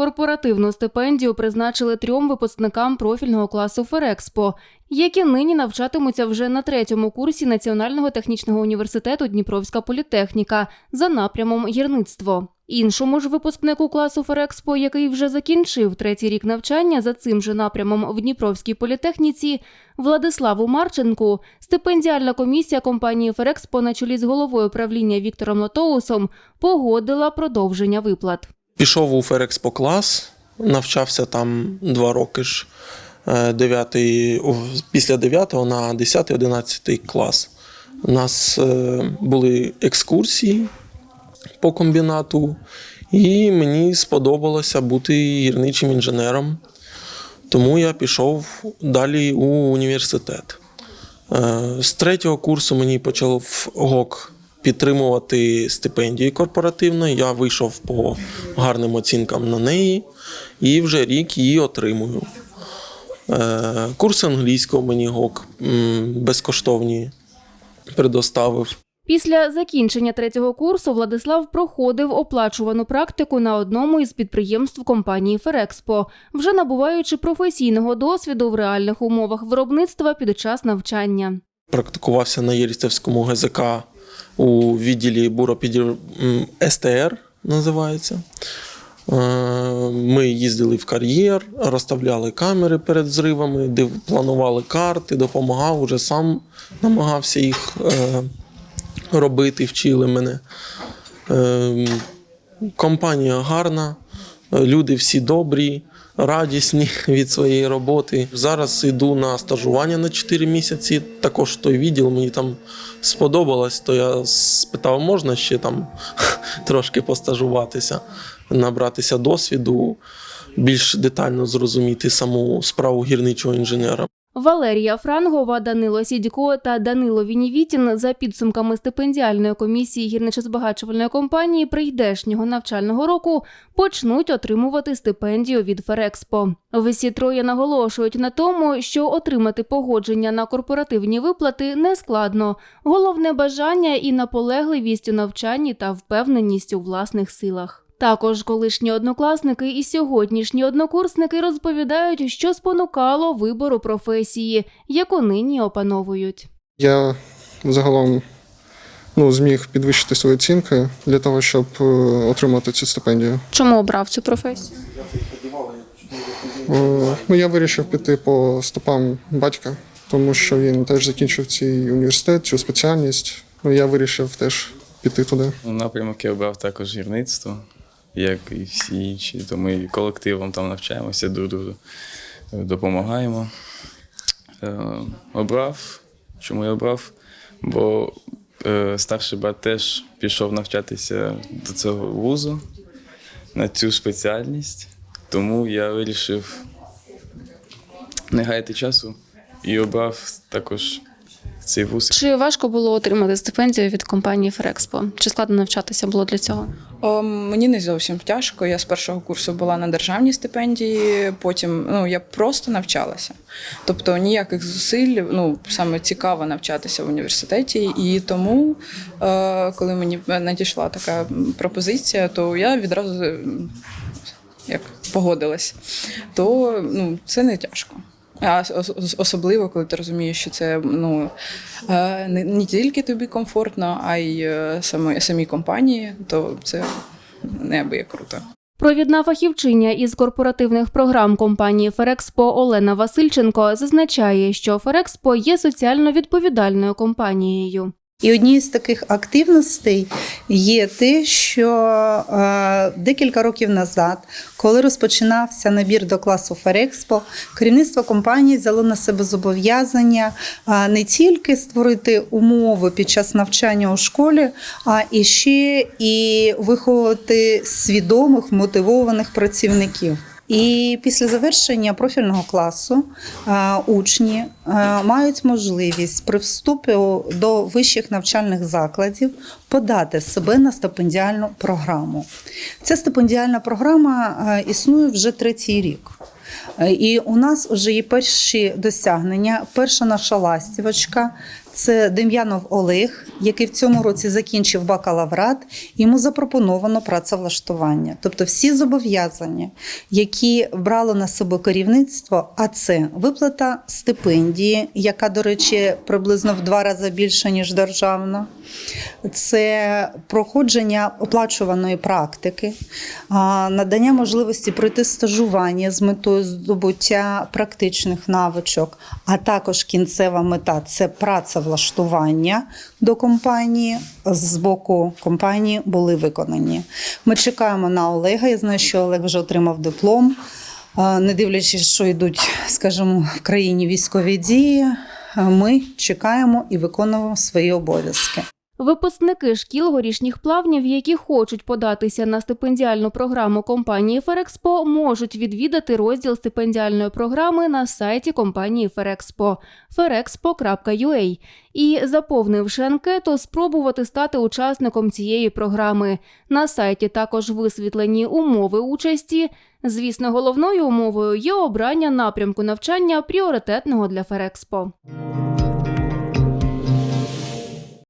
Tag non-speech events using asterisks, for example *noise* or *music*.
Корпоративну стипендію призначили трьом випускникам профільного класу Ферекспо, які нині навчатимуться вже на третьому курсі Національного технічного університету Дніпровська політехніка за напрямом гірництво. Іншому ж випускнику класу Ферекспо, який вже закінчив третій рік навчання за цим же напрямом в Дніпровській політехніці, Владиславу Марченку, стипендіальна комісія компанії Ферекспо на чолі з головою правління Віктором Лотоусом погодила продовження виплат. Пішов у Ферекспо клас, навчався там два роки ж. е, дев'ятий, о, після 9 на 10-11 клас. У нас е, були екскурсії по комбінату, і мені сподобалося бути гірничим інженером. Тому я пішов далі у університет. Е, З третього курсу мені почав ГОК підтримувати стипендію корпоративну. Я вийшов по гарним оцінкам на неї і вже рік її отримую. Е, Курси англійського мені ГОК безкоштовні предоставив. Після закінчення третього курсу Владислав проходив оплачувану практику на одному із підприємств компанії Ферекспо, вже набуваючи професійного досвіду в реальних умовах виробництва під час навчання. Практикувався на Єрістівському ГЗК у відділі буропідір СТР називається. Е, Ми їздили в кар'єр, розставляли камери перед зривами, планували карти, допомагав, уже сам намагався їх е, робити, вчили мене. Е, Компанія гарна, люди всі добрі, радісні *laughs* від своєї роботи. Зараз йду на стажування на 4 місяці. Також той відділ мені там сподобалось, то я спитав, можна ще там *laughs* трошки постажуватися, набратися досвіду, більш детально зрозуміти саму справу гірничого інженера. Валерія Франгова, Данило Сідько та Данило Вінівітін за підсумками стипендіальної комісії гірничо-збагачувальної компанії прийдешнього навчального року почнуть отримувати стипендію від Ферекспо. Всі троє наголошують на тому, що отримати погодження на корпоративні виплати не складно. Головне бажання і наполегливість у навчанні та впевненість у власних силах. Також колишні однокласники і сьогоднішні однокурсники розповідають, що спонукало вибору професії, яку нині опановують. Я загалом ну, зміг підвищити свої оцінки для того, щоб е, отримати цю стипендію. Чому обрав цю професію? Е, Ну, я вирішив піти по стопам батька, тому що він теж закінчив цей університет, цю спеціальність. Ну, я вирішив теж піти туди. Напрямок я обрав також гірництво, як і всі інші. То ми колективом там навчаємося, друг другу допомагаємо. Е, обрав. Чому я обрав? Бо е, старший брат теж пішов навчатися до цього вузу на цю спеціальність. Тому я вирішив не гаяти часу і обрав також цей вуз. Чи важко було отримати стипендію від компанії Ферекспо? Чи складно навчатися було для цього? О, Мені не зовсім тяжко. Я з першого курсу була на державній стипендії, потім ну, я просто навчалася. Тобто ніяких зусиль, ну саме цікаво навчатися в університеті. І тому, е, коли мені надійшла така пропозиція, то я відразу як погодилась, то ну, це не тяжко. А особливо, коли ти розумієш, що це ну, е, не, тільки тобі комфортно, а й самі, самій, самій компанії, то це неабияк круто. Провідна фахівчиня із корпоративних програм компанії Ферекспо Олена Васильченко зазначає, що Ферекспо є соціально відповідальною компанією. І однією з таких активностей є те, що е, декілька років назад, коли розпочинався набір до класу Ферекспо, керівництво компанії взяло на себе зобов'язання е, не тільки створити умови під час навчання у школі, а і ще і виховувати свідомих мотивованих працівників. І після завершення профільного класу е, учні е, мають можливість при вступі до вищих навчальних закладів подати себе на стипендіальну програму. Ця стипендіальна програма е, існує вже третій рік. І у нас вже є перші досягнення. Перша наша ластівочка Це Дем'янов Олег, який в цьому році закінчив бакалаврат. Йому запропоновано працевлаштування. Тобто всі зобов'язання, які брало на себе керівництво, а це виплата стипендії, яка, до речі, приблизно в два рази більше, ніж державна. Це проходження оплачуваної практики, надання можливості пройти стажування з метою здобуття практичних навичок, а також кінцева мета це працевлаштування до компанії. З боку компанії були виконані. Ми чекаємо на Олега. Я знаю, що Олег вже отримав диплом. Не дивлячись, що йдуть, скажімо, в країні військові дії, ми чекаємо і виконуємо свої обов'язки. Випускники шкіл горішніх плавнів, які хочуть податися на стипендіальну програму компанії Ферекспо, можуть відвідати розділ стипендіальної програми на сайті компанії Ферекспо ferexpo.ua і, заповнивши анкету, спробувати стати учасником цієї програми. На сайті також висвітлені умови участі. Звісно, головною умовою є обрання напрямку навчання пріоритетного для Ферекспо.